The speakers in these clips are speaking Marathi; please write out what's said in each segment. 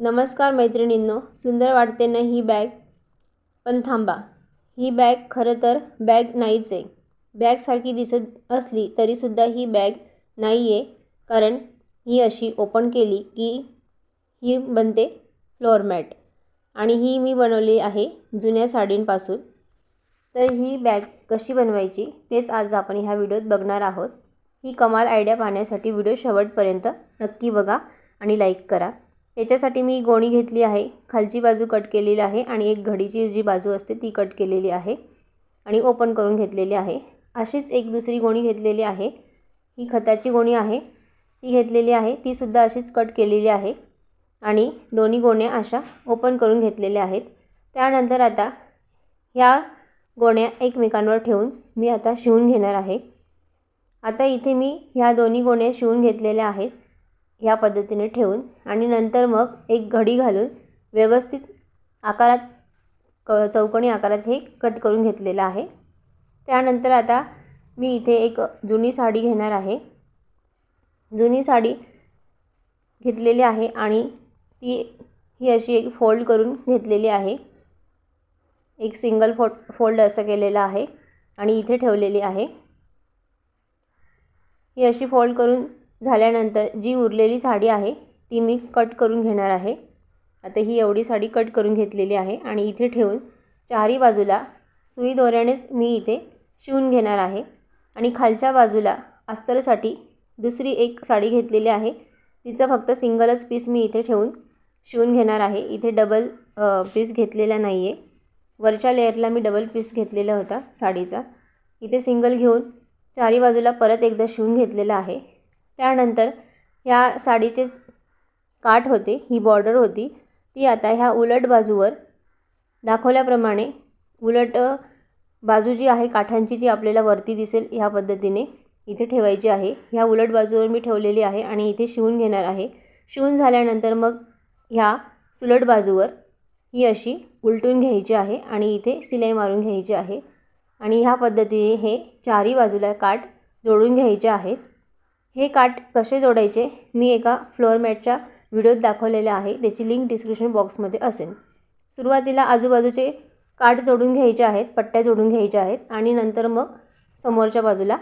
नमस्कार मैत्रिणींनो सुंदर वाटते ना ही बॅग पण थांबा. ही बॅग खरं तर बॅग नाहीच आहे. बॅगसारखी दिसत असली तरीसुद्धा ही बॅग नाही आहे कारण ही अशी ओपन केली की ही बनते फ्लोअरमॅट आणि ही मी बनवली आहे जुन्या साडींपासून. तर ही बॅग कशी बनवायची तेच आज आपण ह्या व्हिडिओत बघणार आहोत. ही कमाल आयडिया पाहण्यासाठी व्हिडिओ शेवटपर्यंत नक्की बघा आणि लाईक करा. याच्यासाठी मी गोणी घेतली आहे. खालची बाजू कट केलेली आहे आणि एक घडीची जी बाजू असते ती कट केलेली आहे आणि ओपन करून घेतलेली आहे. अशीच एक दुसरी गोणी घेतलेली आहे. ही खताची गोणी आहे. ती घेतलेली आहे. तीसुद्धा अशीच कट केलेली आहे आणि दोन्ही गोण्या अशा ओपन करून घेतलेल्या आहेत. त्यानंतर आता ह्या गोण्या एकमेकांवर ठेवून मी आता शिवून घेणार आहे. आता इथे मी ह्या दोन्ही गोण्या शिवून घेतलेल्या आहेत. ह्या पद्धतीने ठेवून आणि नंतर मग एक घडी घालून व्यवस्थित आकारात क चौकोनी आकारात हे कट करून घेतलेलं आहे. त्यानंतर आता मी इथे एक जुनी साडी घेणार आहे. जुनी साडी घेतलेली आहे आणि ती ही अशी एक फोल्ड करून घेतलेली आहे. एक सिंगल फो फोल्ड असं केलेलं आहे आणि इथे ठेवलेली आहे. ही अशी फोल्ड करून झाल्यानंतर जी उरलेली साडी आहे ती मी कट करून घेणार आहे. आता ही एवढी साडी कट करून घेतलेली आहे आणि इथे ठेवून चारही बाजूला सुई दोऱ्यानेच मी इथे शिवून घेणार आहे. आणि खालच्या बाजूला अस्तरसाठी दुसरी एक साडी घेतलेली आहे. तिचं फक्त सिंगलच पीस मी इथे ठेवून शिवून घेणार आहे. इथे डबल पीस घेतलेला नाही आहे वरच्या लेअरला मी डबल पीस घेतलेला होता साडीचा. इथे सिंगल घेऊन चारी बाजूला परत एकदा शिवून घेतलेलं आहे. त्यानंतर ह्या साडीचे काठ होते ही बॉर्डर होती ती आता ह्या उलट बाजूवर दाखवल्याप्रमाणे उलट बाजू जी आहे काठांची ती आपल्याला वरती दिसेल ह्या पद्धतीने इथे ठेवायची आहे. ह्या उलट बाजूवर मी ठेवलेली आहे आणि इथे शिवून घेणार आहे. शिवून झाल्यानंतर मग ह्या सुलट बाजूवर ही अशी उलटून घ्यायची आहे आणि इथे सिलाई मारून घ्यायची आहे. आणि ह्या पद्धतीने हे चारही बाजूला काठ जोडून घ्यायचे आहेत. हे काठ कसे जोडायचे मी एका फ्लोअर मॅटच्या व्हिडिओत दाखवलेले आहे त्याची लिंक डिस्क्रिप्शन बॉक्समध्ये असेल. सुरुवातीला आजूबाजूचे काठ जोडून घ्यायचे आहेत पट्ट्या जोडून घ्यायच्या आहेत आणि नंतर मग समोरच्या बाजूला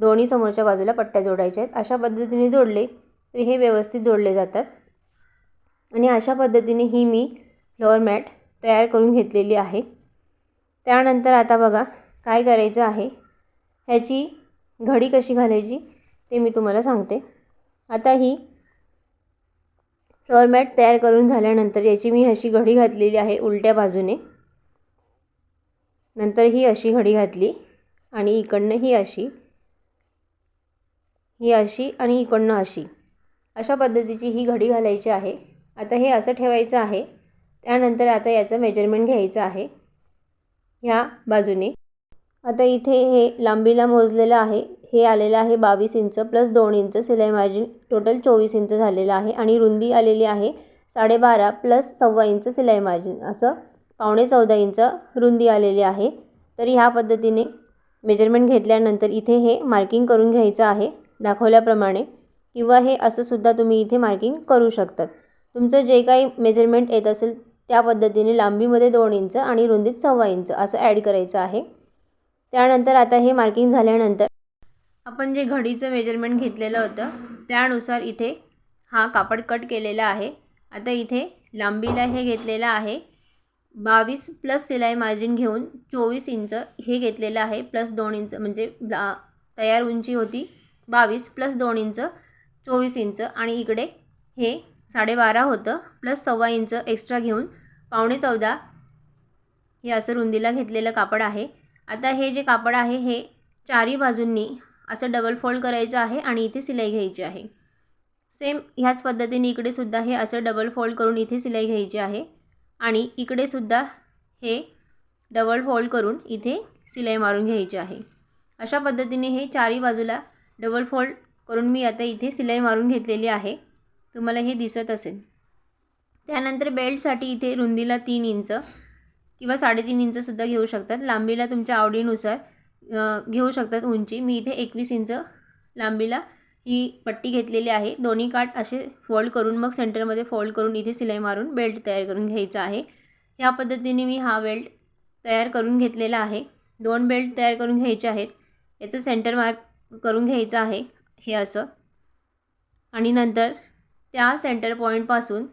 दोन्ही समोरच्या बाजूला पट्ट्या जोडायच्या आहेत. अशा पद्धतीने जोडले तरी हे व्यवस्थित जोडले जातात. आणि अशा पद्धतीने ही मी फ्लोअर मॅट तयार करून घेतलेली आहे. त्यानंतर आता बघा काय करायचं आहे. ह्याची घडी कशी घालायची? ते मी तुम्हाला सांगते. आता ही फ्लोअर मॅट तयार करून झाल्यानंतर याची मी अशी घडी घातलेली आहे उलट्या बाजूने. नंतर ही अशी घडी घातली आणि इकडनं ही अशी. ही अशी आणि इकडनं अशी. अशा पद्धतीची ही घडी घालायची आहे. आता हे असं ठेवायचं आहे. त्यानंतर आता याचं मेजरमेंट घ्यायचं आहे. ह्या बाजूने. आता इथे हे लांबीला मोजलेलं आहे. हे आलेलं आहे बावीस इंच प्लस दोन इंच सिलाई मार्जिन. टोटल चोवीस इंच झालेलं आहे आणि रुंदी आलेली आहे साडेबारा प्लस सव्वा इंच सिलाई मार्जिन. असं पावणे चौदा इंच रुंदी आलेली आहे. तर ह्या पद्धतीने मेजरमेंट घेतल्यानंतर इथे हे मार्किंग करून घ्यायचं आहे दाखवल्याप्रमाणे. किंवा हे असंसुद्धा तुम्ही इथे मार्किंग करू शकतात. तुमचं जे काही मेजरमेंट येत असेल त्या पद्धतीने लांबीमध्ये दोन इंच आणि रुंदीत सव्वा इंच असं ॲड करायचं आहे. त्यानंतर आता हे मार्किंग झाल्यानंतर आपण जे घडीचं मेजरमेंट घेतलेलं होतं त्यानुसार इथे हा कापड कट केलेला आहे. आता इथे लांबीला हे घेतलेलं आहे. बावीस प्लस सिलाई मार्जिन घेऊन चोवीस इंच हे घेतलेलं आहे. प्लस दोन इंच म्हणजे तयार उंची होती. बावीस प्लस दोन इंच चोवीस इंच आणि इकडे हे साडेबारा होतं. प्लस सव्वा इंच एक्स्ट्रा घेऊन पावणे चौदा हे असं रुंदीला घेतलेलं कापड आहे. आता हे जे कापड आहे हे चारही बाजूंनी असं डबल फोल्ड करायचं आहे आणि इथे सिलाई घ्यायची आहे. सेम ह्याच पद्धतीने इकडे सुद्धा हे असं डबल फोल्ड करून इथे सिलाई घ्यायची आहे. आणि इकडे सुद्धा हे डबल फोल्ड करून इथे सिलाई मारून घ्यायची आहे. अशा पद्धतीने हे चारही बाजूला डबल फोल्ड करून मी आता इथे सिलाई मारून घेतलेली आहे. तुम्हाला हे दिसत असेल. त्यानंतर बेल्टसाठी इथे रुंदीला तीन इंच किंवा साडेतीन इंचसुद्धा घेऊ शकतात. लांबीला तुमच्या आवडीनुसार घेऊ शकतात उंची. मी इथे एकवीस इंच लांबीला ही पट्टी घेतलेली आहे. दोन्ही काठ असे फोल्ड करून मग सेंटरमध्ये फोल्ड करून इथे सिलाई मारून बेल्ट तयार करून घ्यायचा आहे. ह्या पद्धतीने मी हा बेल्ट तयार करून घेतलेला आहे. दोन बेल्ट तयार करून घ्यायचे आहेत. याचं सेंटर मार्क करून घ्यायचं आहे. हे असं. आणि नंतर त्या सेंटर पॉईंटपासून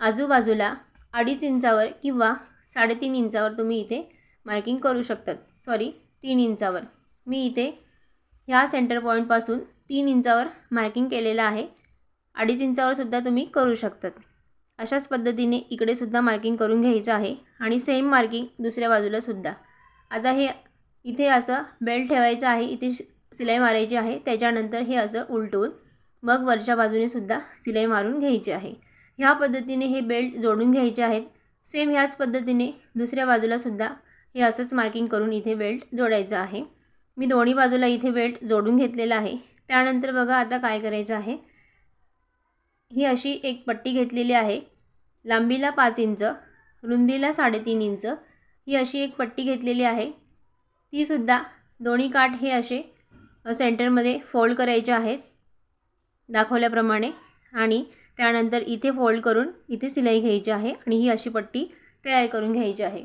आजूबाजूला अडीच इंचावर किंवा साडेतीन इंचावर तुम्ही इथे मार्किंग करू शकतात. सॉरी तीन इंचावर. मी इथे ह्या सेंटर पॉईंटपासून तीन इंचावर मार्किंग केलेलं आहे. अडीच इंचावर सुद्धा तुम्ही करू शकतात. अशाच पद्धतीने इकडे सुद्धा मार्किंग करून घ्यायचं आहे आणि सेम मार्किंग दुसऱ्या बाजूला सुद्धा. आता हे इथे असं बेल्ट ठेवायचं आहे इथे सिलाई मारायची आहे त्याच्यानंतर हे असं उलटून मग वरच्या बाजूने सुद्धा सिलाई मारून घ्यायची आहे. ह्या पद्धतीने हे बेल्ट जोडून घ्यायचे आहेत. सेम ह्याच पद्धतीने दुसऱ्या बाजूला सुद्धा हे असंच मार्किंग करून इथे बेल्ट जोडायचं आहे. मी दोन्ही बाजूला इथे बेल्ट जोडून घेतलेला आहे. त्यानंतर बघा आता काय करायचं आहे. ही अशी एक पट्टी घेतलेली आहे. लांबीला पाच इंच रुंदीला साडेतीन इंच ही अशी एक पट्टी घेतलेली आहे. तीसुद्धा दोन्ही काठ हे असे सेंटरमध्ये फोल्ड करायचे आहेत. दाखवल्याप्रमाणे. आणि त्यानंतर इथे फोल्ड करून इथे सिलाई घ्यायची आहे आणि ही अशी पट्टी तयार करून घ्यायची आहे.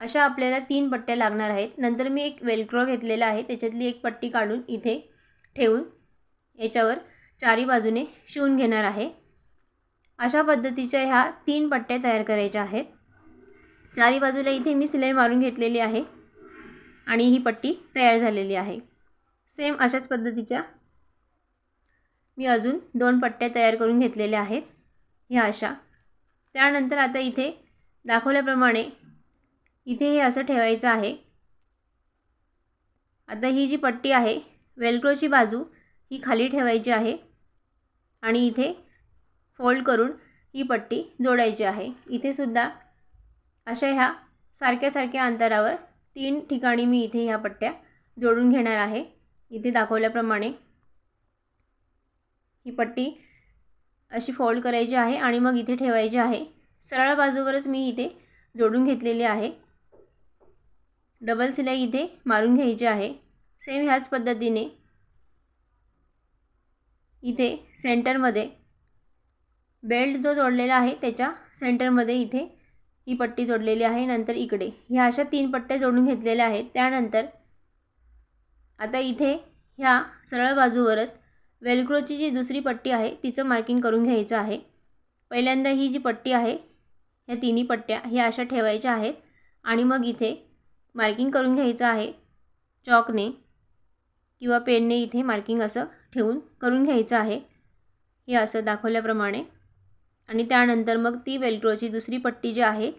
अशा आपल्याला तीन पट्ट्या लागणार आहेत. नंतर मी एक वेलक्रो घेतलेला आहे. त्याच्यातली एक पट्टी काढून इथे ठेवून याच्यावर चारी बाजूने शिवून घेणार आहे. अशा पद्धतीच्या ह्या तीन पट्ट्या तयार करायच्या आहेत. चारी बाजूला इथे मी सिलाई मारून घेतलेली आहे आणि ही पट्टी तयार झालेली आहे. सेम अशाच पद्धतीच्या मी अजून दोन पट्ट्या तयार करून घेतलेल्या आहेत. ह्या अशा. त्यानंतर आता इथे दाखवल्याप्रमाणे इथे हे असं ठेवायचं आहे. आता ही जी पट्टी आहे वेलक्रोची बाजू ही खाली ठेवायची आहे आणि इथे फोल्ड करून ही पट्टी जोडायची आहे. इथे सुद्धा अशा ह्या सारख्या सारख्या अंतरावर तीन ठिकाणी मी इथे ह्या पट्ट्या जोडून घेणार आहे. इथे दाखवल्याप्रमाणे ही पट्टी अशी फोल्ड करायची आहे आणि मग इथे ठेवायची आहे. सरळ बाजूवरच मी इथे जोडून घेतलेली आहे. डबल सिलाई इथे मारून घ्यायची आहे. सेम ह्याच पद्धतीने इथे सेंटरमध्ये बेल्ट जो जोडलेला आहे त्याच्या सेंटरमध्ये इथे ही पट्टी जोडलेली आहे नंतर इकडे. ह्या अशा तीन पट्ट्या जोडून घेतलेल्या आहेत. त्यानंतर आता इथे ह्या सरळ बाजूवरच वेलक्रोची जी दुसरी पट्टी आहे तिचं मार्किंग करून घ्यायचं आहे. पहिल्यांदा ही जी पट्टी आहे ह्या तिन्ही पट्ट्या ह्या अशा ठेवायच्या आहेत. आणि मग इथे मार्किंग करून घ्यायचं आहे. चॉकने किंवा पेनने इथे मार्किंग असं ठेवून करून घ्यायचं आहे. हे असं दाखवल्याप्रमाणे. आणि त्यानंतर मग ती वेल्क्रोची दुसरी पट्टी जी आहे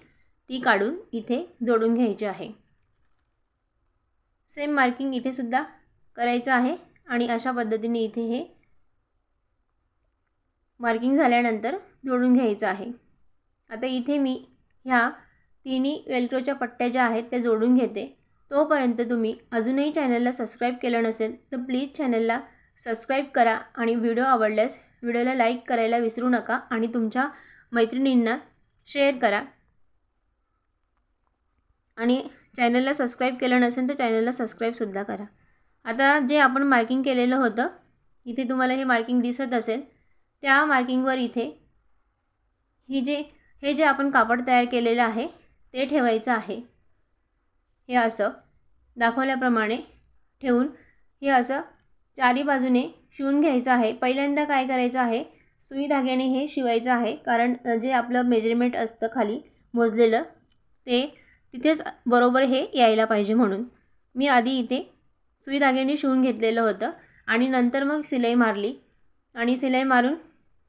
ती काढून इथे जोडून घ्यायची आहे. सेम मार्किंग इथे सुद्धा करायचं आहे. आणि अशा पद्धतीने इथे हे मार्किंग झाल्यानंतर जोडून घ्यायचं आहे. आता इथे मी ह्या तिन्ही वेलक्रोच्या पट्ट्या ज्या आहेत त्या जोडून घेते. तोपर्यंत तुम्ही अजूनही चॅनलला सबस्क्राईब केलं नसेल तर प्लीज चॅनलला सबस्क्राईब करा आणि व्हिडिओ आवडल्यास व्हिडिओला लाईक करायला विसरू नका आणि तुमच्या मैत्रिणींना शेअर करा. आणि चॅनलला सबस्क्राईब केलं नसेल तर चॅनलला सबस्क्राईबसुद्धा करा. आता जे आपण मार्किंग केलेलं होतं इथे तुम्हाला हे मार्किंग दिसत असेल त्या मार्किंगवर इथे ही जे हे जे आपण कापड तयार केलेलं आहे ते ठेवायचं आहे. हे असं दाखवल्याप्रमाणे ठेवून हे असं चारी बाजूने शिवून घ्यायचं आहे. पहिल्यांदा काय करायचं आहे? सुई धाग्याने हे शिवायचं आहे. कारण जे आपलं मेजरमेंट असतं खाली मोजलेलं ते तिथेच बरोबर हे यायला पाहिजे म्हणून. मी आधी इथे सुई धाग्याने शिवून घेतलेलं होतं आणि नंतर मग सिलाई मारली आणि सिलाई मारून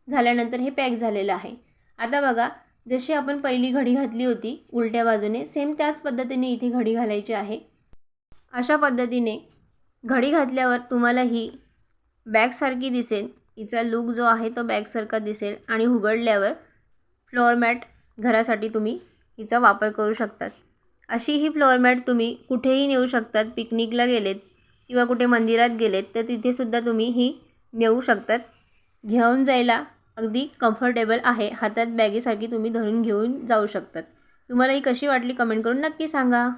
झाल्यानंतर हे पॅक झालेलं आहे. आता बघा जशी आपण पहिली घडी घातली होती उलट्या बाजूने सेम त्याच पद्धतीने इथे घडी घालायची आहे. अशा पद्धतीने घडी घातल्यावर तुम्हाला ही बॅगसारखी दिसेल. हिचा लूक जो आहे तो बॅगसारखा दिसेल आणि उघडल्यावर फ्लोअर मॅट घरासाठी तुम्ही हिचा वापर करू शकतात. अशी ही फ्लोअर मॅट तुम्ही कुठेही नेऊ शकतात पिकनिकला गेलेत किंवा कुठे मंदिरात गेलेत तर तिथेसुद्धा तुम्ही ही नेऊ शकतात. घेऊन जायला अगदी कम्फर्टेबल आहे. हातात बॅगेसारखी तुम्ही धरून घेऊन जाऊ शकतात. तुम्हाला ही कशी वाटली कमेंट करून नक्की सांगा.